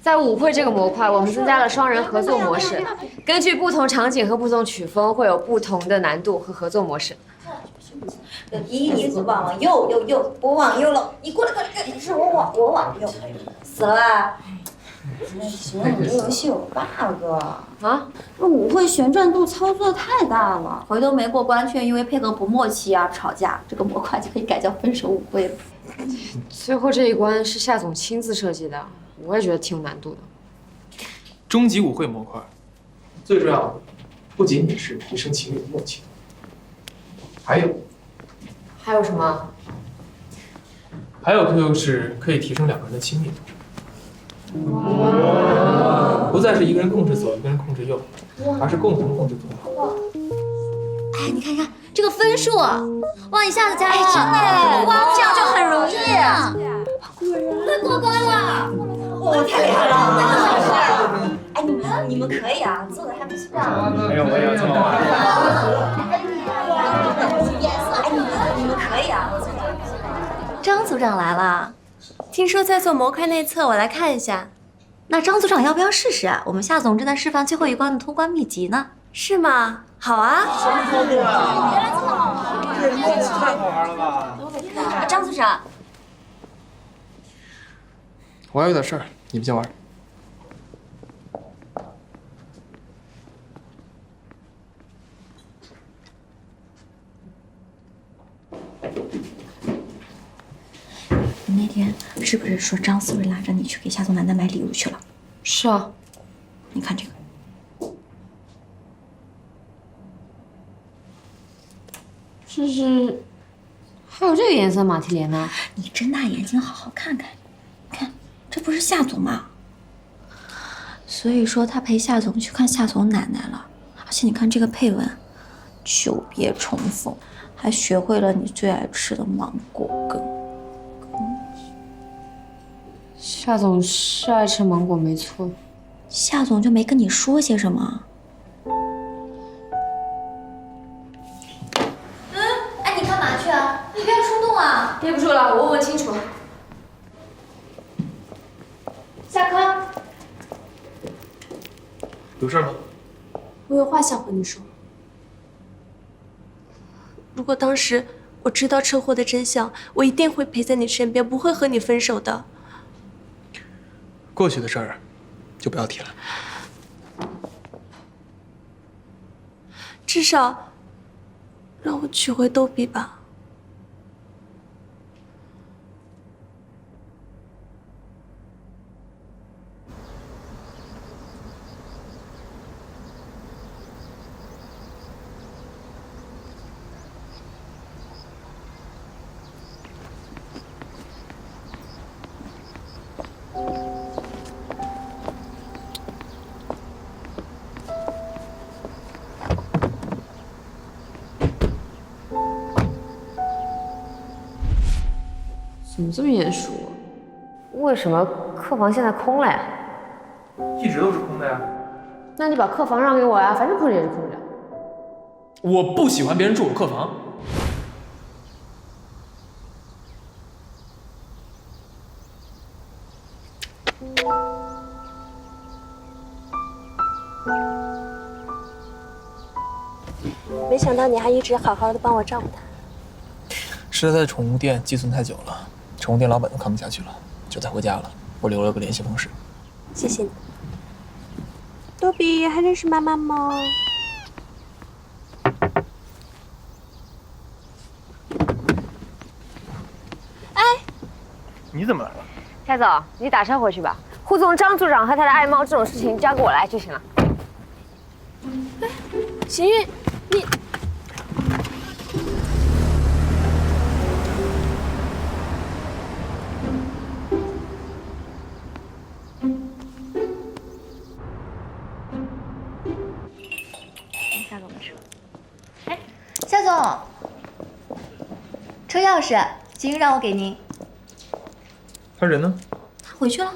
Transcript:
在舞会这个模块，我们增加了双人合作模式，根据不同场景和不同曲风，会有不同的难度和合作模式。有一你不往往右右右，我往右了，你过来过来过来，是我往我往右，死了吧？行，你这游戏有 bug 啊！这舞会旋转度操作太大了，回头没过关却因为配合不默契而吵架，这个模块就可以改叫分手舞会了。最后这一关是夏总亲自设计的，我也觉得挺有难度的。终极舞会模块，最重要的不仅仅是提升情侣的默契，还有还有什么？还有就是可以提升两个人的亲密度。不再是一个人控制左，一个人控制右，而是共同控制左。哎，你看看这个分数，哇，一下子加了，真的，哇，这样就很容易，快过关了！哇，太厉害了！哎，你们你们可以啊，做的还不错。没有，没有这么晚。哎，你们你们可以啊，做的还不错。张组长来了，听说在做模块内测，我来看一下。那张组长要不要试试啊？我们夏总正在示范最后一关的通关秘籍呢。是吗？好啊。什么操作啊？原来这么好玩！这太好玩了吧！张组长，我还有点事儿，你们先玩。你那天是不是说张思睿拉着你去给夏总楠楠买礼物去了？是啊，你看这个。这是还有这个颜色马蹄莲呢？你睁大眼睛好好看看，看，这不是夏总吗？所以说他陪夏总去看夏总奶奶了，而且你看这个配文，久别重逢，还学会了你最爱吃的芒果羹。夏总是爱吃芒果没错，夏总就没跟你说些什么？嗯哎，你干嘛去啊？你不要冲动啊！憋不住了，我问问清楚。下课。有事吗？我有话想和你说。如果当时我知道车祸的真相，我一定会陪在你身边，不会和你分手的。过去的事儿就不要提了。至少让我取回逗比吧。怎么这么眼熟？为什么客房现在空了呀？一直都是空的呀。那你把客房让给我呀，反正空着也是空着。我不喜欢别人住我客房。没想到你还一直好好的帮我照顾他。是在宠物店寄存太久了，宠物店老板都看不下去了，就带回家了。我留了个联系方式。谢谢你。多比还认识妈妈吗？哎你怎么来了？夏总，你打车回去吧。护送张组长和他的爱猫这种事情交给我来就行了。哎邢玉，你车钥匙，金玉让我给您。他人呢？他回去了。